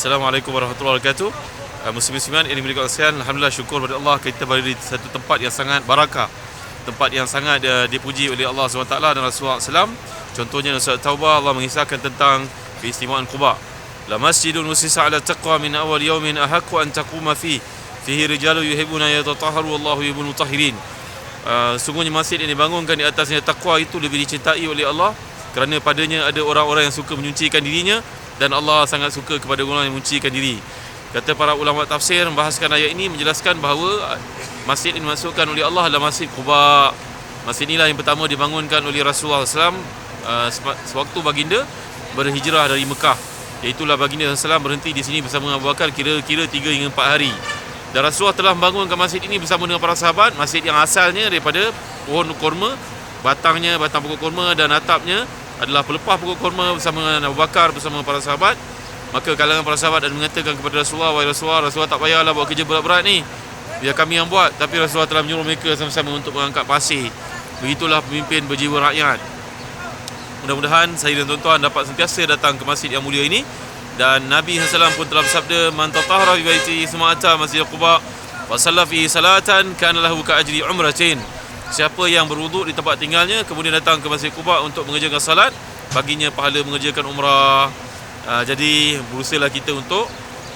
Assalamualaikum warahmatullahi wabarakatuh. Uh, Muslim-musliman yang Allah sekalian, alhamdulillah syukur kepada Allah kita berada di satu tempat yang sangat barakah. Tempat yang sangat uh, dipuji oleh Allah SWT dan Rasulullah SAW. Contohnya Surah Taubah Allah mengisahkan tentang keistimewaan Quba. La masjidun usisa ala taqwa min awal yawmin ahaqqu an taquma fi fihi rijalu yuhibbuna yatatahharu wallahu yuhibbul mutahhirin. Uh, sungguhnya masjid yang dibangunkan di atasnya takwa itu lebih dicintai oleh Allah kerana padanya ada orang-orang yang suka menyucikan dirinya dan Allah sangat suka kepada orang yang menyucikan diri. Kata para ulama tafsir membahaskan ayat ini menjelaskan bahawa masjid ini dimasukkan oleh Allah adalah Masjid Quba. Masjid inilah yang pertama dibangunkan oleh Rasulullah SAW uh, sewaktu baginda berhijrah dari Mekah. Iaitulah baginda SAW berhenti di sini bersama Abu Bakar kira-kira 3 hingga 4 hari. Dan Rasulullah telah membangunkan masjid ini bersama dengan para sahabat. Masjid yang asalnya daripada pohon kurma. Batangnya, batang pokok kurma dan atapnya adalah pelepah pokok kurma bersama dengan Abu Bakar bersama para sahabat. Maka kalangan para sahabat dan mengatakan kepada Rasulullah, Wahai Rasulullah, Rasulullah tak payahlah buat kerja berat-berat ni. Biar kami yang buat. Tapi Rasulullah telah menyuruh mereka sama-sama untuk mengangkat pasir. Begitulah pemimpin berjiwa rakyat. Mudah-mudahan saya dan tuan-tuan dapat sentiasa datang ke masjid yang mulia ini dan Nabi SAW pun telah bersabda man tatahara fi baiti semata masjid Quba wa salla fi salatan kana lahu ka ajri umratin siapa yang berwuduk di tempat tinggalnya kemudian datang ke masjid Quba untuk mengerjakan salat baginya pahala mengerjakan umrah. Uh, jadi berusahalah kita untuk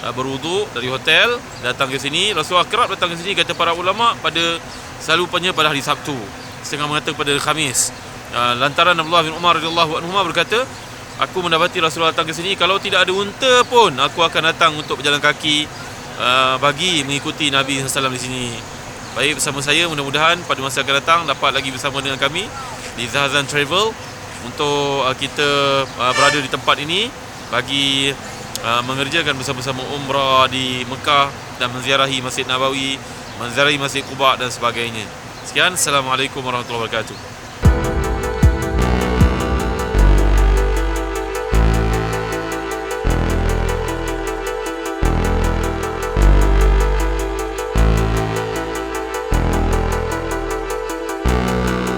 uh, berwuduk dari hotel datang ke sini. Rasulullah kerap datang ke sini kata para ulama pada selalu punya pada hari Sabtu setengah mengatakan pada Khamis. Uh, lantaran Abdullah bin Umar radhiyallahu anhu berkata aku mendapati Rasulullah datang ke sini kalau tidak ada unta pun aku akan datang untuk berjalan kaki bagi mengikuti Nabi SAW di sini baik bersama saya mudah-mudahan pada masa akan datang dapat lagi bersama dengan kami di Zahazan Travel untuk uh, kita uh, berada di tempat ini bagi uh, mengerjakan bersama-sama umrah di Mekah dan menziarahi Masjid Nabawi menziarahi Masjid Quba dan sebagainya. Sekian Assalamualaikum warahmatullahi wabarakatuh